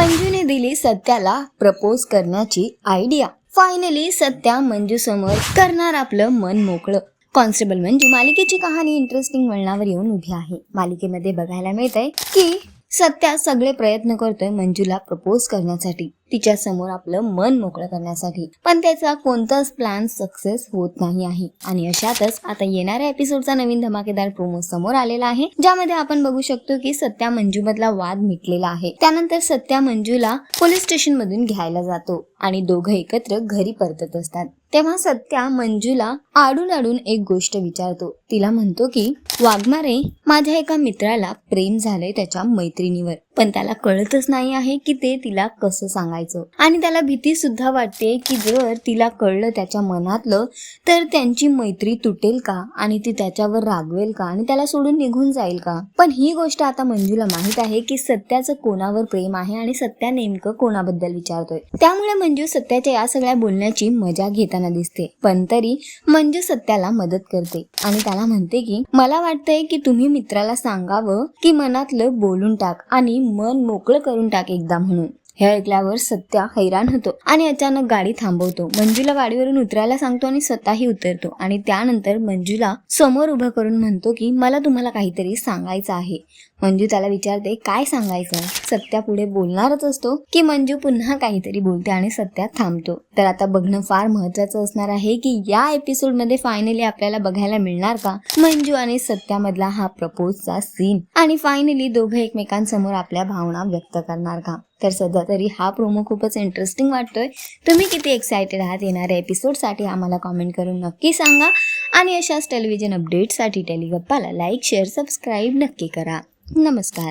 मंजूने दिली सत्याला प्रपोज करण्याची आयडिया फायनली सत्या मंजू समोर करणार आपलं मन मोकळं. कॉन्स्टेबल मंजू मालिकेची कहाणी इंटरेस्टिंग वळणावर येऊन उभी आहे. मालिकेमध्ये बघायला मिळतंय की सत्या सगळे प्रयत्न करतोय मंजूला प्रपोज करण्यासाठी तिच्या समोर आपलं मन मोकळं करण्यासाठी. पण त्याचा कोणताच प्लॅन सक्सेस होत नाही आहे. आणि अशातच आता येणाऱ्या एपिसोडचा नवीन धमाकेदार प्रोमो समोर आलेला आहे ज्यामध्ये आपण बघू शकतो की सत्या मंजू मधला वाद मिटलेला आहे. त्यानंतर सत्या मंजूला पोलीस स्टेशन मधून घ्यायला जातो आणि दोघं एकत्र घरी परतत असतात. तेव्हा सत्या मंजूला आडून आडून एक गोष्ट विचारतो. तिला म्हणतो की वाघमारे माझ्या एका मित्राला प्रेम झालंय त्याच्या मैत्रिणीवर. पण त्याला कळतच नाही आहे की ते तिला कसं सांगायचं. आणि त्याला भीती सुद्धा वाटते की जर तिला कळलं त्याच्या मनातलं तर त्यांची मैत्री तुटेल का? आणि ती त्याच्यावर रागवेल का? आणि त्याला सोडून निघून जाईल का? पण ही गोष्ट आता मंजूला माहीत आहे की सत्याचं कोणावर प्रेम आहे आणि सत्या नेमकं कोणाबद्दल विचारतोय. त्यामुळे मंजू सत्याच्या या सगळ्या बोलण्याची मजा घेताना दिसते. पण तरी मंजू सत्याला मदत करते आणि त्याला म्हणते की मला वाटतंय की तुम्ही मित्राला सांगावं की मनातलं बोलून टाक आणि मन मोकळं करून टाक एकदा म्हणून. हे ऐकल्यावर सत्या हैराण होतो आणि अचानक गाडी थांबवतो. मंजूला गाडीवरून उतरायला सांगतो आणि स्वतःही उतरतो आणि त्यानंतर मंजूला समोर उभं करून म्हणतो की मला तुम्हाला काहीतरी सांगायचं आहे. मंजू त्याला विचारते काय सांगायचं? सत्या पुढे बोलणारच असतो की मंजू पुन्हा काहीतरी बोलते आणि सत्या थांबतो. तर आता बघणं फार महत्वाचं असणार आहे की या एपिसोडमध्ये फायनली आपल्याला बघायला मिळणार का? मंजू आणि सत्यामधला हा प्रपोजचा सीन आणि फायनली दोघं एकमेकांसमोर आपल्या भावना व्यक्त करणार का? तर सध्या तरी हा प्रोमो खूपच इंटरेस्टिंग वाटतोय. तुम्ही किती एक्सायटेड आहात येणाऱ्या एपिसोडसाठी आम्हाला कॉमेंट करून नक्की सांगा. आणि अशाच टेलिव्हिजन अपडेटसाठी टेलिगप्पाला लाईक शेअर सबस्क्राईब नक्की करा. नमस्कार.